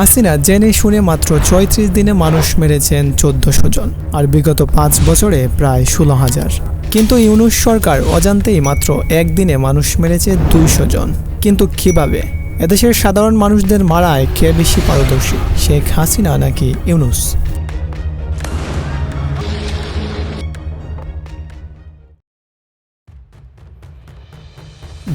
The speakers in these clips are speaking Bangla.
হাসিনা জেনে শুনে মাত্র চৌত্রিশ দিনে মানুষ মেরেছেন চোদ্দশো জন, আর বিগত পাঁচ বছরে প্রায় ষোলো হাজার। কিন্তু ইউনুস সরকার অজান্তেই মাত্র একদিনে মানুষ মেরেছে দুইশো জন। কিন্তু কীভাবে? এদেশের সাধারণ মানুষদের মারায় কে বেশি পারদর্শী? শেখ হাসিনা নাকি ইউনুস?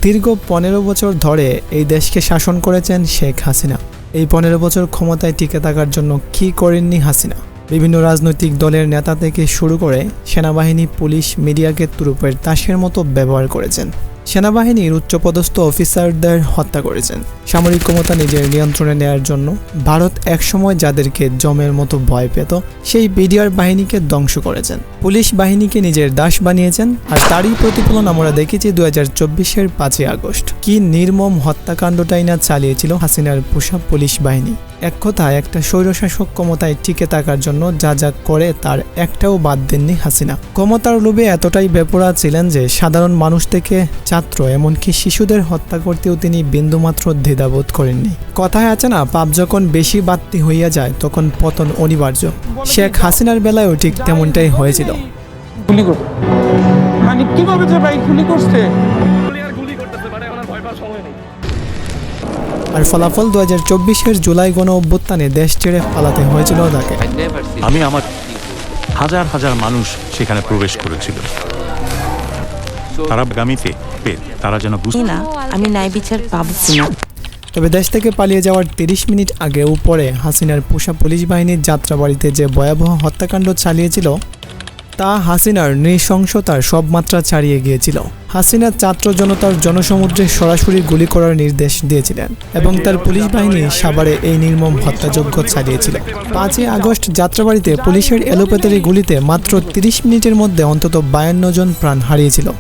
দীর্ঘ পনেরো বছর ধরে এই দেশকে শাসন করেছেন শেখ হাসিনা। এই পনেরো বছর ক্ষমতায় টিকে থাকার জন্য কি করেননি হাসিনা? বিভিন্ন রাজনৈতিক দলের নেতা থেকে শুরু করে সেনাবাহিনী, পুলিশ, মিডিয়াকে তুরুপের তাসের মতো ব্যবহার করেছেন। সেনাবাহিনীর উচ্চপদস্থ অফিসারদের হত্যা করেছেন। সামরিক ক্ষমতা নিজের নিয়ন্ত্রণে নেয়ার জন্য ভারত একসময় যাদেরকে জমের মতো ভয় পেত, সেই বিডিআর বাহিনীকে ধ্বংস করেছেন। পুলিশ বাহিনীকে নিজের দাস বানিয়েছেন, আর তারই প্রতিফলন আমরা দেখেছি দু হাজার চব্বিশের পাঁচই আগস্ট। কি নির্মম হত্যাকাণ্ডটাই না চালিয়েছিল হাসিনার পোষা পুলিশ বাহিনী। এক কথায়, একটা স্বৈরশাসক ক্ষমতায় টিকে থাকার জন্য যা যা করে তার একটাও বাদ দেননি হাসিনা। ক্ষমতার লোভে এতটাই বেপরা ছিলেন যে সাধারণ মানুষ থেকে ছাত্র এমনকি শিশুদের হত্যা করতেও তিনি বিন্দুমাত্র দ্বিধাবোধ করেননি। কথায় আছে না পাপ যখন বেশি বাড়তি হইয়া যায় তখন পতন অনিবার্য। শেখ হাসিনার বেলায়ও ঠিক তেমনটাই হয়েছিল। গুলি মানে কীভাবে যে ভাই গুলি করছে? আর গুলি করতেছে মানে এখন আর ভয় পাওয়ার সময় নেই আর ফলাফল দু হাজার চব্বিশের জুলাই গণ অভ্যুত্থানে দেশ ছেড়ে পালাতে হয়েছিল তাকে আমি আমার হাজার হাজার মানুষ সেখানে প্রবেশ করেছিল। তারা আগামীতে পে- তারা যেন বুঝতে না আমি ন্যায় বিচার পাবো কিনা? তবে দেশ থেকে পালিয়ে যাওয়ার তিরিশ মিনিট আগে উপরে হাসিনার পোষা পুলিশ বাহিনীর যাত্রাবাড়িতে যে ভয়াবহ হত্যাকাণ্ড চালিয়েছিল তা হাসিনার নৃশংসতার সব মাত্রা ছাড়িয়ে গিয়েছিল। হাসিনা ছাত্র জনতার জনসমুদ্রে সরাসরি গুলি করার নির্দেশ দিয়েছিলেন এবং তার পুলিশ বাহিনী সাভারে এই নির্মম হত্যাযজ্ঞ চালিয়েছিল। পাঁচই আগস্ট যাত্রাবাড়িতে পুলিশের এলোপ্যাথারি গুলিতে মাত্র তিরিশ মিনিটের মধ্যে অন্তত বায়ান্ন জন প্রাণ হারিয়েছিল।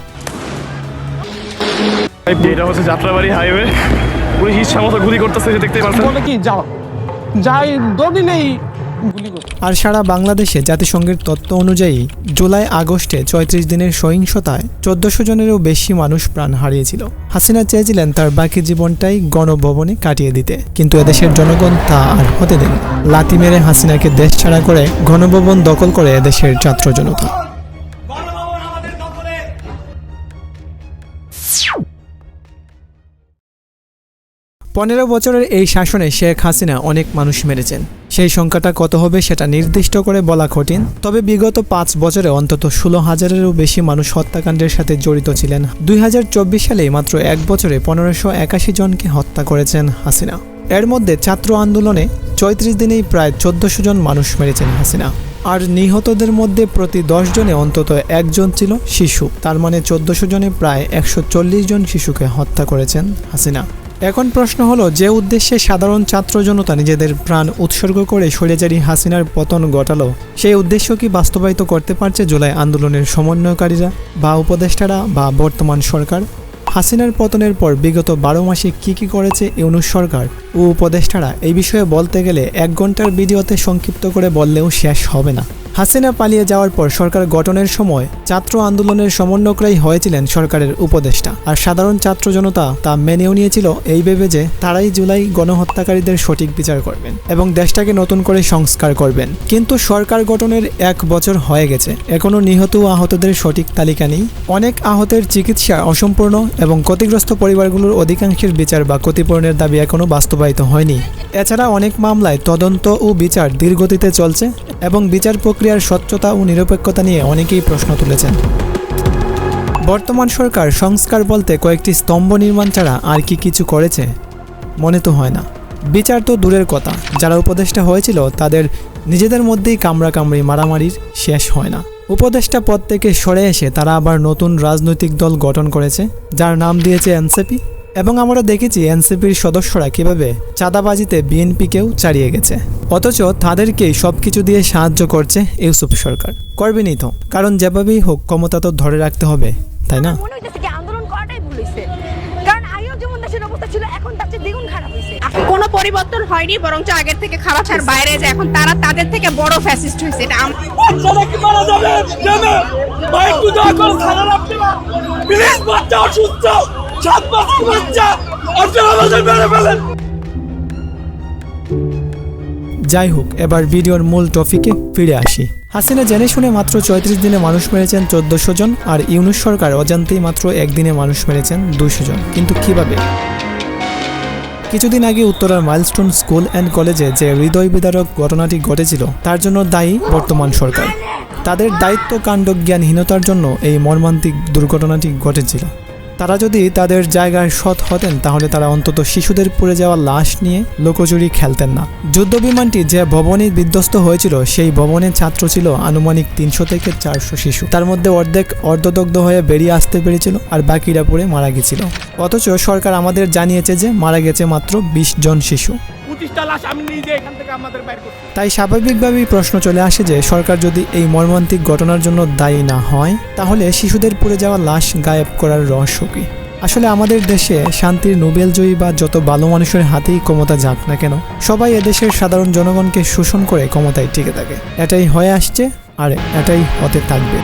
এটা হচ্ছে যাত্রাবাড়ি হাইওয়ে পুলিশ ইচ্ছা মতো গুলি করতেছে যে দেখতেই পারছেন বলে কি যাও। যাই গুলি করবে আর সারা বাংলাদেশে জাতিসংঘের তত্ত্ব অনুযায়ী জুলাই আগস্টে চৌত্রিশ দিনের সহিংসতায় চোদ্দশো জনেরও বেশি মানুষ প্রাণ হারিয়েছিল। হাসিনা চেয়েছিলেন তার বাকি জীবনটাই গণভবনে কাটিয়ে দিতে কিন্তু এদেশের জনগণ তা আর হতে দেন লাতি মেরে হাসিনাকে দেশ ছাড়া করে গণভবন দখল করে এদেশের ছাত্র জনতা পনেরো বছরের এই শাসনে শেখ হাসিনা অনেক মানুষ মেরেছেন। সেই সংখ্যাটা কত হবে সেটা নির্দিষ্ট করে বলা কঠিন। তবে বিগত পাঁচ বছরে অন্তত ষোলো হাজারেরও বেশি মানুষ হত্যাকাণ্ডের সাথে জড়িত ছিলেন। দুই সালে মাত্র এক বছরে পনেরোশো একাশি জনকে হত্যা করেছেন হাসিনা। এর মধ্যে ছাত্র আন্দোলনে চৌত্রিশ দিনেই প্রায় চোদ্দশো জন মানুষ মেরেছেন হাসিনা। আর নিহতদের মধ্যে প্রতি দশ জনে অন্তত একজন ছিল শিশু। তার মানে চোদ্দশো জনে প্রায় একশো চল্লিশ জন শিশুকে হত্যা করেছেন হাসিনা। এখন প্রশ্ন হলো, যে উদ্দেশ্যে সাধারণ ছাত্র জনতা নিজেদের প্রাণ উৎসর্গ করে স্বৈরাচারী হাসিনার পতন ঘটালো, সেই উদ্দেশ্য কি বাস্তবায়িত করতে পারছে জুলাই আন্দোলনের সমন্বয়কারীরা বা উপদেষ্টারা বা বর্তমান সরকার? হাসিনার পতনের পর বিগত বারো মাসে কি কি করেছে ইউনুস সরকার? ও উপদেষ্টারা এই বিষয়ে বলতে গেলে এক ঘণ্টার ভিডিওতে সংক্ষিপ্ত করে বললেও শেষ হবে না। হাসিনা পালিয়ে যাওয়ার পর সরকার গঠনের সময় ছাত্র আন্দোলনের সমন্বয়করাই হয়েছিলেন সরকারের উপদেষ্টা। আর সাধারণ ছাত্র জনতা তা মেনেও নিয়েছিল এই ভেবে যে তারাই জুলাই গণহত্যাকারীদের সঠিক বিচার করবেন এবং দেশটাকে নতুন করে সংস্কার করবেন। কিন্তু সরকার গঠনের এক বছর হয়ে গেছে। এখনও নিহত আহতদের সঠিক তালিকা নেই। অনেক আহতের চিকিৎসা অসম্পূর্ণ এবং ক্ষতিগ্রস্ত পরিবারগুলোর অধিকাংশের বিচার বা ক্ষতিপূরণের দাবি এখনও বাস্তবায়িত হয়নি। এছাড়া অনেক মামলায় তদন্ত ও বিচার ধীরগতিতে চলছে এবং বিচার প্রক্রিয়ার স্বচ্ছতা ও নিরপেক্ষতা নিয়ে অনেকেই প্রশ্ন তুলেছেন। বর্তমান সরকার সংস্কার বলতে কয়েকটি স্তম্ভ নির্মাণ ছাড়া আর কি কিছু করেছে? মনে তো হয় না। বিচার তো দূরের কথা। যারা উপদেষ্টা হয়েছিল, তাদের নিজেদের মধ্যেই কামড়াকামড়ি মারামারির শেষ হয় না। উপদেষ্টা পদ থেকে সরে এসে তারা আবার নতুন রাজনৈতিক দল গঠন করেছে, যার নাম দিয়েছে এনসিপি। এবং আমরা দেখেছি এনসিপির সদস্যরা কীভাবে চাঁদাবাজিতে বিএনপিকেও ছাড়িয়ে গেছে। অথচ তাদেরকেই সব কিছু দিয়ে সাহায্য করছে ইউসুফ সরকার। করবেনই তো? কারণ যেভাবেই হোক ক্ষমতা তো ধরে রাখতে হবে তাই না? মনে হইতেছে কি আন্দোলন করাটাই ভুল হয়েছে কারণ আগেও যেমন দেশের অবস্থা ছিল এখন তার চেয়ে দ্বিগুণ খারাপ হয়েছে কোনো পরিবর্তন হয়নি বরঞ্চ আগের থেকে খারাপ আর বাইরে যে এখন তারা তাদের থেকে বড় ফ্যাসিস্ট হয়েছে এটা যাবে? প্লিজ বাচ্চা অসুস্থ যাই হোক এবার ভিডিওর মূল টপিকে ফিরে আসি। হাসিনা জেনে শুনে মাত্র চৌত্রিশ দিনে মানুষ মেরেছেন চোদ্দশো জন, আর ইউনুস সরকার অজান্তেই মাত্র একদিনে মানুষ মেরেছেন দুশো জন। কিন্তু কীভাবে? কিছুদিন আগে উত্তরার মাইলস্টোন স্কুল অ্যান্ড কলেজে যে হৃদয় বিদারক ঘটনাটি ঘটেছিল, তার জন্য দায়ী বর্তমান সরকার। তাদের দায়িত্ব কাণ্ড জ্ঞানহীনতার জন্য এই মর্মান্তিক দুর্ঘটনাটি ঘটেছিল। তারা যদি তাদের জায়গায় সৎ হতেন, তাহলে তারা অন্তত শিশুদের পড়ে যাওয়া লাশ নিয়ে লোকচুরি খেলতেন না। যুদ্ধ বিমানটি যে ভবনে বিধ্বস্ত হয়েছিল, সেই ভবনের ছাত্র ছিল আনুমানিক তিনশো থেকে চারশো শিশু। তার মধ্যে অর্ধেক অর্ধদগ্ধ হয়ে বেরিয়ে আসতে পেরেছিল আর বাকিরা পড়ে মারা গেছিল। অথচ সরকার আমাদের জানিয়েছে যে মারা গেছে মাত্র বিশ জন শিশু। তাই স্বাভাবিকভাবেই প্রশ্ন চলে আসে যে, সরকার যদি এই মর্মান্তিক ঘটনার জন্য দায়ী না হয়, তাহলে শিশুদের পুড়ে যাওয়া লাশ গায়েব করার রহস্য কি? আসলে আমাদের দেশে শান্তির নোবেল জয়ী বা যত ভালো মানুষের হাতেই ক্ষমতা যাক না কেন, সবাই এদেশের সাধারণ জনগণকে শোষণ করে ক্ষমতায় টিকে থাকে। এটাই হয়ে আসছে আর এটাই হতে থাকবে।